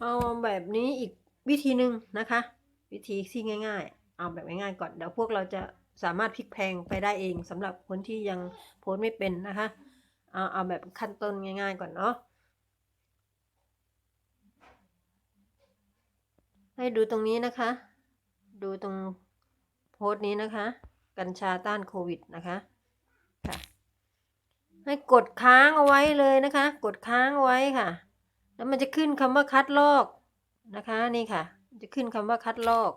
เอาแบบนี้อีกวิธีหนึ่งนะคะ วิธีที่ง่าย ๆ เอาแบบง่ายๆก่อนเดี๋ยวพวกเราจะสามารถพลิกแพงไปได้เองสำหรับคนที่ยังโพสไม่เป็นนะคะเอาเอาแบบขั้นต้นง่าย ๆ ก่อนเนาะให้ดูตรงนี้นะคะ ดูตรงโพสต์นี้นะคะ กัญชาต้านโควิดนะคะค่ะให้กดค้างเอาไว้เลยนะคะ กดค้างเอาไว้ค่ะ แล้วมันจะขึ้นคำว่าคัดลอกนะคะนี่ค่ะ จะขึ้นคำว่าคัดลอก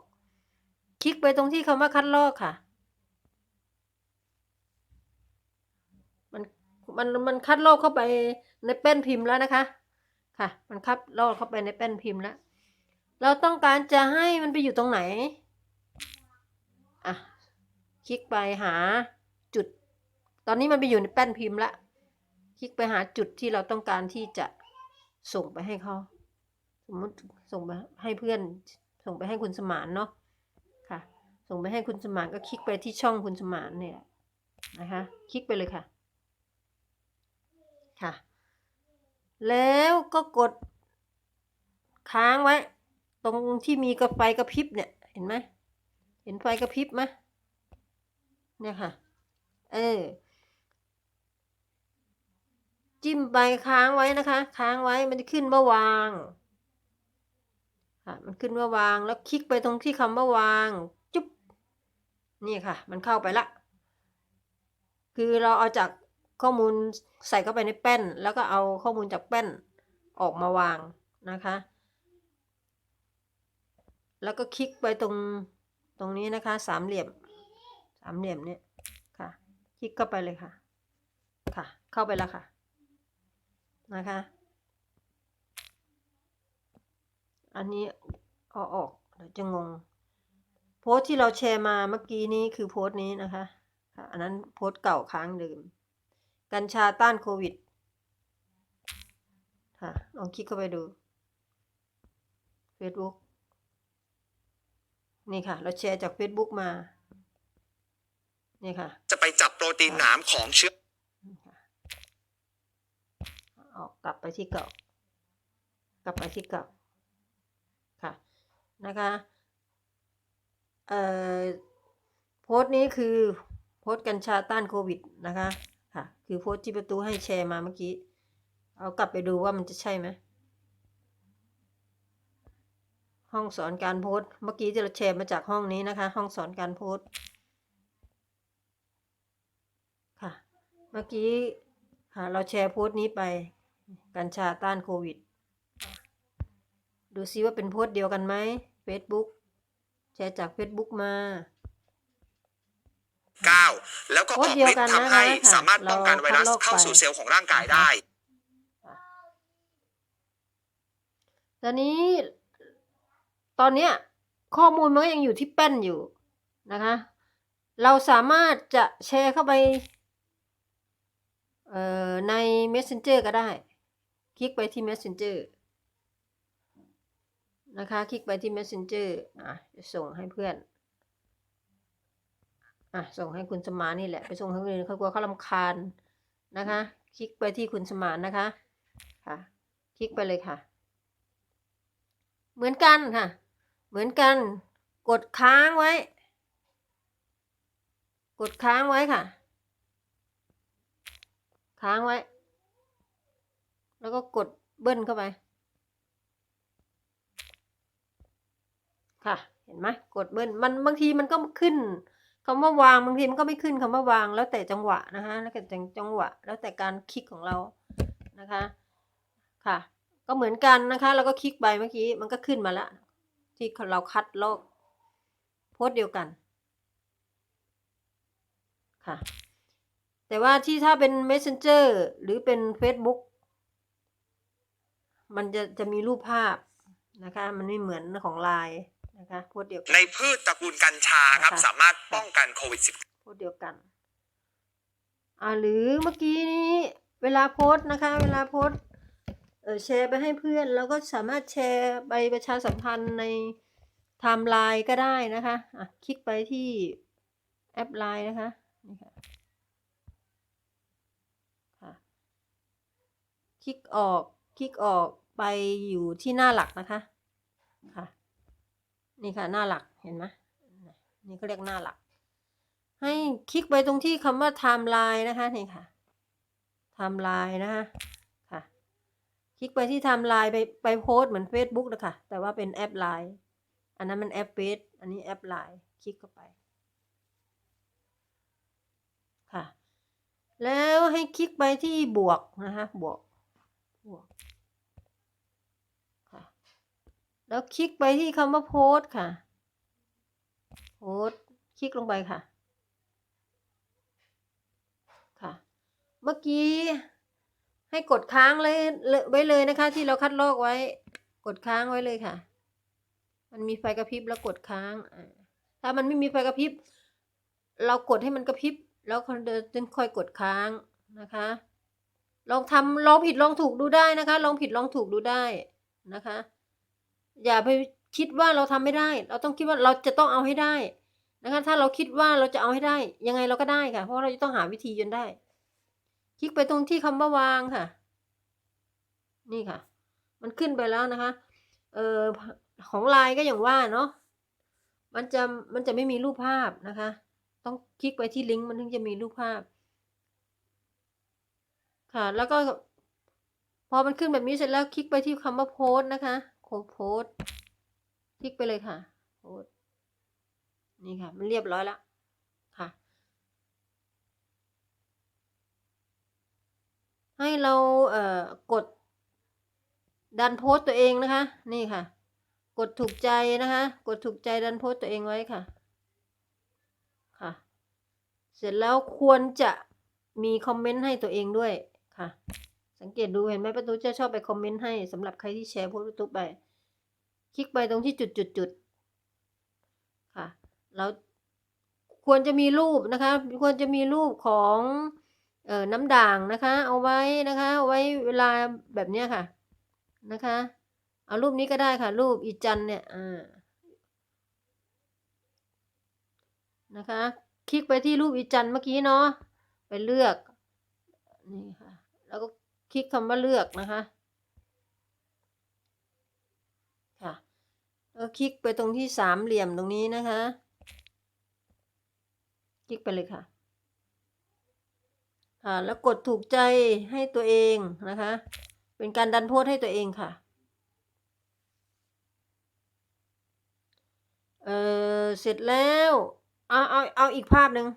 คลิกไปตรงที่คำว่าคัดลอกค่ะ มันมันมันคัดลอกเข้าไปในแป้นพิมพ์แล้วนะคะค่ะ มันคัดลอกเข้าไปในแป้นพิมพ์แล้ว เราต้องการจะให้มันไปอยู่ตรงไหนอะคลิกไปหาจุด ตอนนี้มันไปอยู่ในแป้นพิมพ์ละ คลิกไปหาจุดที่เราต้องการที่จะ ส่งไปให้เขาสมมติส่งไปให้เพื่อน ส่งไปให้คุณสมานเนาะค่ะ ส่งไปให้คุณสมานก็คลิกไปที่ช่องคุณสมานเนี่ยนะคะ คลิกไปเลยค่ะ ค่ะ แล้วก็กดค้างไว้ ตรงที่มีกระไฟกระพริบเนี่ย เห็นไหมเห็นไฟกระพริบไหมเนี่ยค่ะ เออ จิ้มไปค้างไว้นะคะ ค้างไว้มันจะขึ้นว่าวางค่ะมันขึ้นว่าวางแล้วคลิกไปตรงที่คำว่าวางจุ๊บนี่ค่ะ มันเข้าไปละ คือเราเอาจากข้อมูลใส่เข้าไปในแป้น แล้วก็เอาข้อมูลจากแป้นออกมาวางนะคะ แล้วก็คลิกไปตรงตรงนี้นะคะ สามเหลี่ยม สามเหลี่ยมเนี่ยค่ะ คลิกเข้าไปเลยค่ะ ค่ะ เข้าไปแล้วค่ะ นะคะ อันนี้เอาออกเดี๋ยวจะงง โพสต์ที่เราแชร์มาเมื่อกี้นี้คือโพสต์นี้นะคะค่ะอันนั้นโพสต์เก่าค้างเดิม กัญชาต้านโควิด ค่ะ ลองคลิกเข้าไปดู Facebook นี่ค่ะ เราแชร์จาก Facebook มา นี่ค่ะ จะไปจับโปรตีนหนามของเชื้อ นี่ค่ะ ออกกลับไปที่เก่า กลับไปที่เก่าค่ะนะคะเอ่อโพสต์นี้คือโพสต์กัญชาต้านโควิดนะคะค่ะคือโพสต์ที่ประตูให้แชร์มาเมื่อกี้ เอากลับไปดูว่ามันจะใช่ไหมห้องสอนการโพสต์เมื่อกี้ที่เราแชร์มาจากห้องนี้นะคะ ห้องสอนการโพสต์ค่ะ เมื่อกี้ค่ะเราแชร์โพสต์นี้ไป กัญชาต้านโควิด ดูซิว่าเป็นโพสต์เดียวกันไหม Facebook แชร์จาก Facebook มา 9 แล้วก็ออกฤทธิ์ทำให้สามารถป้องกันไวรัสเข้าสู่เซลล์ของร่างกายได้ตอนนี้ ตอนเนี้ยข้อมูลมันก็ยังอยู่ที่แป้นอยู่นะคะ เราสามารถจะแชร์เข้าไปเอ่อใน Messenger ก็ได้ คลิกไปที่ Messenger นะคะ คลิกไปที่ Messenger อะจะส่งให้เพื่อน อะ ส่งให้คุณสมานนี่แหละ ไปส่งให้คนอื่นเขากลัวเขารำคาญนะคะ คลิกไปที่คุณสมานนะคะ ค่ะ คลิกไปเลยค่ะ เหมือนกันค่ะ เหมือนกัน กดค้างไว้ กดค้างไว้ค่ะ ค้างไว้ แล้วก็กดเบิ้ลเข้าไป ค่ะ เห็นไหมกดเบิ้ลมันบางทีมันก็ขึ้นคำว่าวางบางทีมันก็ไม่ขึ้นคำว่าวาง แล้วแต่จังหวะนะคะแล้วแต่จังหวะ แล้วแต่การคลิกของเรานะคะ ค่ะ ก็เหมือนกันนะคะเราก็คลิกไปเมื่อกี้มันก็ขึ้นมาแล้วที่เราคัดลอกโพสต์เดียวกัน ค่ะแต่ว่าที่ถ้าเป็น Messenger หรือเป็น Facebook มันจะจะมีรูปภาพนะคะ มันไม่เหมือนของไลน์นะคะโพสต์เดียวกัน ในพืชตระกูลกัญชาครับ นะคะ สามารถป้องกันโควิด -19 โพสต์เดียวกัน อ่าหรือเมื่อกี้นี้เวลาโพสต์นะคะ เวลาโพสต์เออแชร์ไปให้เพื่อนเราก็สามารถแชร์ไปประชาสัมพันธ์ในไทม์ไลน์ก็ได้นะคะอะคลิกไปที่แอปไลน์นะคะนี่ค่ะค่ะ คลิกออก คลิกออกไปอยู่ที่หน้าหลักนะคะค่ะนี่ค่ะหน้าหลักเห็นไหมนี่ก็เรียกหน้าหลัก ให้คลิกไปตรงที่คำว่า timeline นะคะนี่ค่ะ timeline นะคะค่ะ คลิกไปที่ timeline ไปไปโพสเหมือน Facebook นะคะแต่ว่าเป็นแอปไลน์อันนั้นมันแอปเฟซอันนี้แอปไลน์คลิกเข้าไปค่ะ แล้วให้คลิกไปที่บวกนะคะบวกบวก ค่ะ แล้วคลิกไปที่คำว่าโพสค่ะ โพสคลิกลงไปค่ะ ค่ะ เมื่อกี้ให้กดค้างเลยไว้เลยนะคะ ที่เราคัดลอกไว้ กดค้างไว้เลยค่ะ มันมีไฟกระพริบแล้วกดค้างถ้ามันไม่มีไฟกระพริบ เรากดให้มันกระพริบ แล้วเดินค่อยกดค้างนะคะ ลองทำลองผิดลองถูกดูได้นะคะ ลองผิดลองถูกดูได้นะคะ อย่าไปคิดว่าเราทำไม่ได้ เราต้องคิดว่าเราจะต้องเอาให้ได้นะคะถ้าเราคิดว่าเราจะเอาให้ได้ ยังไงเราก็ได้ค่ะ เพราะเราจะต้องหาวิธีจนได้ คลิกไปตรงที่คำว่าวางค่ะ นี่ค่ะ มันขึ้นไปแล้วนะคะ เออของไลน์ก็อย่างว่าเนาะมันจะมันจะไม่มีรูปภาพนะคะ ต้องคลิกไปที่ลิงก์มันถึงจะมีรูปภาพ ค่ะ แล้วก็ พอมันขึ้นแบบนี้เสร็จแล้วคลิกไปที่คำว่าโพสต์นะคะ โคโพสคลิกไปเลยค่ะโพสนี่ค่ะ มันเรียบร้อยแล้วค่ะ ให้เราเอ่อกด ดันโพสต์ตัวเองนะคะ นี่ค่ะ กดถูกใจนะคะ กดถูกใจดันโพสต์ตัวเองไว้ค่ะ ค่ะ เสร็จแล้วควรจะมีคอมเมนต์ให้ตัวเองด้วยค่ะ สังเกตดูเห็นไหมประตูจะชอบไปคอมเมนต์ให้สำหรับใครที่แชร์โพสต์ประตูไป คลิกไปตรงที่จุดจุดจุดค่ะ แล้วควรจะมีรูปนะคะ ควรจะมีรูปของเอ่อน้ำด่างนะคะ เอาไว้นะคะ เอาไว้เวลาแบบเนี้ยค่ะนะคะ เอารูปนี้ก็ได้ค่ะ รูปอีจันเนี่ยอ่านะคะ คลิกไปที่รูปอีจันเมื่อกี้เนาะไปเลือกนี่ค่ะ แล้วก็ คลิกคำว่าเลือกนะคะ ค่ะแล้วคลิกไปตรงที่สามเหลี่ยมตรงนี้นะคะ คลิกไปเลยค่ะ ค่ะ แล้วกดถูกใจให้ตัวเองนะคะ เป็นการดันโพสให้ตัวเองค่ะ เออเสร็จแล้วเอาเอาเอาอีกภาพหนึ่ง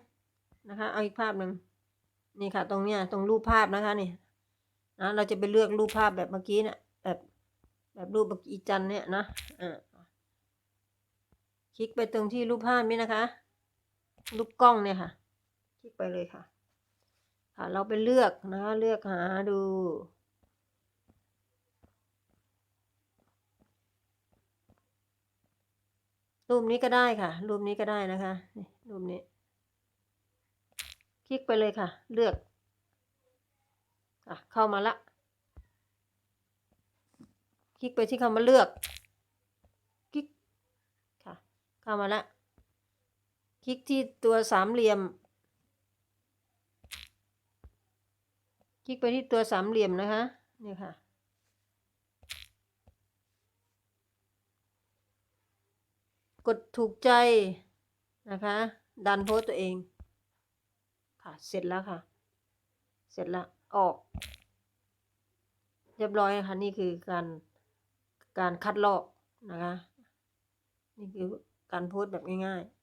นะคะ เอาอีกภาพหนึ่งนี่ค่ะ ตรงเนี้ยตรงรูปภาพนะคะนี่ นะเราจะไปเลือกรูปภาพแบบเมื่อกี้เนี่ยแบบแบบรูปอีจันเนี่ยนะอ่าคลิกไปตรงที่รูปภาพนี้นะคะ รูปกล้องเนี่ยค่ะ คลิกไปเลยค่ะ ค่ะ เราไปเลือกนะเลือกหาดูรูปนี้ก็ได้ค่ะ รูปนี้ก็ได้นะคะ รูปนี้ คลิกไปเลยค่ะ เลือก อะเข้ามาละ คลิกไปที่คำว่าเลือก คลิกค่ะ เข้ามาละ คลิกที่ตัวสามเหลี่ยม คลิกไปที่ตัวสามเหลี่ยมนะคะนี่ค่ะกดถูกใจนะคะ ดันโพสต์ตัวเอง ค่ะ เสร็จแล้วค่ะ เสร็จแล้ว ออก เรียบร้อยนะคะนี่คือการการคัดลอกนะคะ นี่คือการโพสต์แบบง่ายๆ